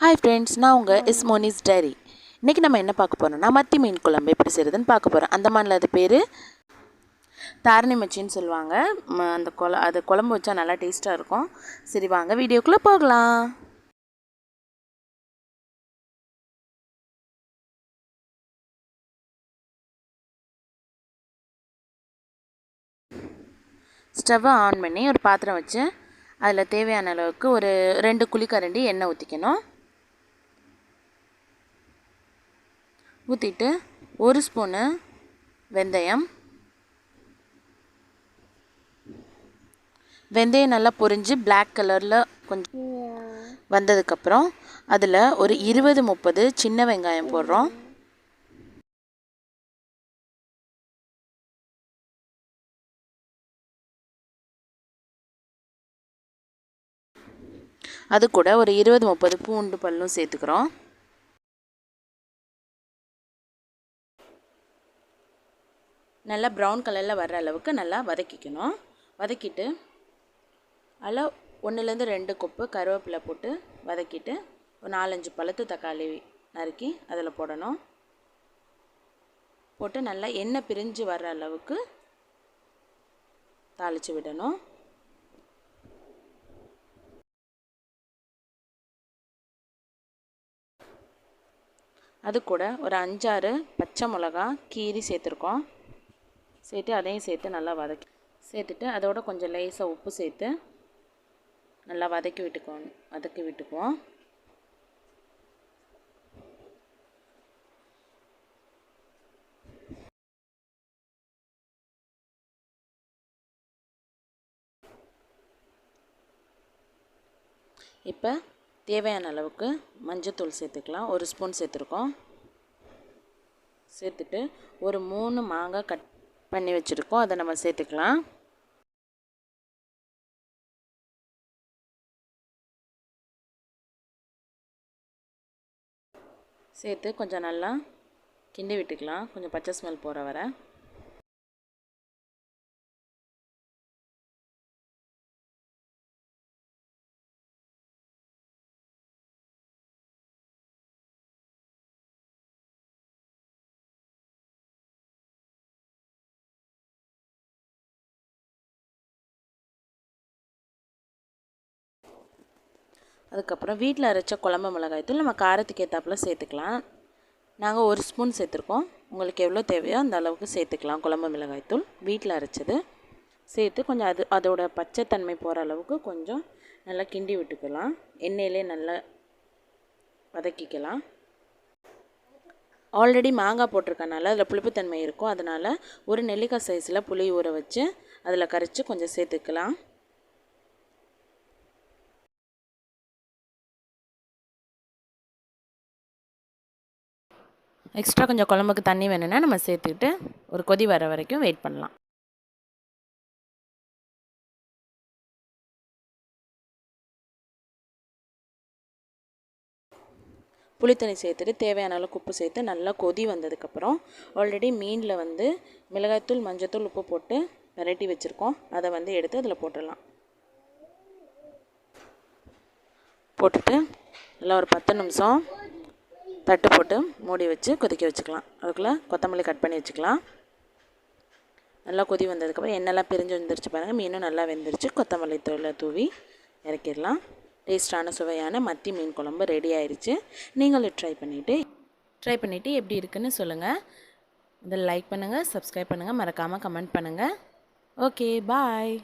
Hi friends நான் உங்கள் is Monis diary இன்றைக்கி நம்ம என்ன பார்க்க போகிறோம்னா மத்தி மீன் குழம்பு எப்படி செய்கிறதுன்னு பார்க்க போகிறோம் அந்த மாநில அது பேர் தாரணி மச்சின்னு சொல்லுவாங்க. அந்த குழ அது குழம்பு வச்சா நல்லா டேஸ்ட்டாக இருக்கும். சரி வாங்க வீடியோக்குள்ளே போகலாம். ஸ்டவ்வை ஆன் பண்ணி ஒரு பாத்திரம் வச்சு அதில் தேவையான அளவுக்கு ஒரு ரெண்டு குழிக்கரண்டி எண்ணெய் ஊற்றிக்கணும் ஊற்றிட்டு ஒரு ஸ்பூனு வெந்தயம். வெந்தயம் நல்லா பொரிஞ்சு பிளாக் கலரில் கொஞ்சம் வந்ததுக்கப்புறம் அதில் ஒரு இருபது முப்பது சின்ன வெங்காயம் போடுறோம். அது கூட ஒரு இருபது முப்பது பூண்டு பல்லும் சேர்த்துக்கிறோம். நல்லா ப்ரௌன் கலரில் வர்ற அளவுக்கு நல்லா வதக்கிக்கணும். வதக்கிட்டு அதில் ஒன்றுலேருந்து ரெண்டு கொப்பு கருவேப்பிலை போட்டு வதக்கிட்டு ஒரு நாலஞ்சு பழுத்து தக்காளி நறுக்கி அதில் போடணும். போட்டு நல்லா எண்ணெய் பிரிஞ்சு வர்ற அளவுக்கு தாளித்து விடணும். அது கூட ஒரு அஞ்சாறு பச்சை மிளகா கீரி சேர்த்துருக்கோம். சேர்த்து அதையும் சேர்த்து நல்லா வதக்கி சேர்த்துட்டு அதோட கொஞ்சம் லேசாக உப்பு சேர்த்து நல்லா வதக்கி விட்டுக்குவோம் வதக்கி விட்டுக்குவோம். இப்போ தேவையான அளவுக்கு மஞ்சத்தூள் சேர்த்துக்கலாம். ஒரு ஸ்பூன் சேர்த்துருக்கோம். சேர்த்துட்டு ஒரு மூணு மாங்காய் கட் பண்ணி வச்சுருக்கோம். அதை நம்ம சேர்த்துக்கலாம். சேர்த்து கொஞ்சம் நல்லா கிண்டி விட்டுக்கலாம். கொஞ்சம் பச்சை ஸ்மெல் போகிற வரை. அதுக்கப்புறம் வீட்டில் அரைச்ச குழம்பு மிளகாய்த்தூள் நம்ம காரத்துக்கு ஏற்றாப்புல சேர்த்துக்கலாம். நாங்கள் ஒரு ஸ்பூன் சேர்த்துருக்கோம். உங்களுக்கு எவ்வளோ தேவையோ அந்த அளவுக்கு சேர்த்துக்கலாம் குழம்பு மிளகாய்த்தூள் வீட்டில் அரைச்சது சேர்த்து கொஞ்சம் அது அதோட பச்சைத்தன்மை போகிற அளவுக்கு கொஞ்சம் நல்லா கிண்டி விட்டுக்கலாம். எண்ணெயிலே நல்லா வதக்கிக்கலாம். ஆல்ரெடி மாங்காய் போட்டிருக்கனால அதில் புளிப்புத்தன்மை இருக்கும். அதனால் ஒரு நெல்லிக்காய் சைஸில் புளி ஊற வச்சு அதில் கரைச்சி கொஞ்சம் சேர்த்துக்கலாம். எக்ஸ்ட்ரா கொஞ்சம் குழம்புக்கு தண்ணி வேணும்னா நம்ம சேர்த்துக்கிட்டு ஒரு கொதி வர வரைக்கும் வெயிட் பண்ணலாம். புளித்தண்ணி சேர்த்துட்டு தேவையான அளவுக்கு உப்பு சேர்த்து நல்லா கொதி வந்ததுக்கப்புறம் ஆல்ரெடி மீனில் வந்து மிளகாய்த்தூள் மஞ்சத்தூள் உப்பு போட்டு வெரைட்டி வச்சுருக்கோம். அதை வந்து எடுத்து அதில் போட்டுடலாம். போட்டுட்டு நல்லா ஒரு பத்து நிமிஷம் தட்டு போட்டு மூடி வச்சு கொதிக்க வச்சுக்கலாம். அதுக்குள்ளே கொத்தமல்லி கட் பண்ணி வச்சுக்கலாம். நல்லா கொதி வந்ததுக்கப்புறம் எண்ணெய்லாம் பிரிஞ்சு வந்துருச்சு பாருங்கள் மீனும் நல்லா வெந்துருச்சு. கொத்தமல்லி தூளை தூவி இறக்கிடலாம். டேஸ்டான சுவையான மத்தி மீன் குழம்பு ரெடி ஆயிடுச்சு நீங்களும் ட்ரை பண்ணிவிட்டு ட்ரை பண்ணிவிட்டு எப்படி இருக்குன்னு சொல்லுங்கள் இதில் லைக் பண்ணுங்கள் சப்ஸ்கிரைப் பண்ணுங்கள் மறக்காமல் கமெண்ட் பண்ணுங்கள் ஓகே பாய்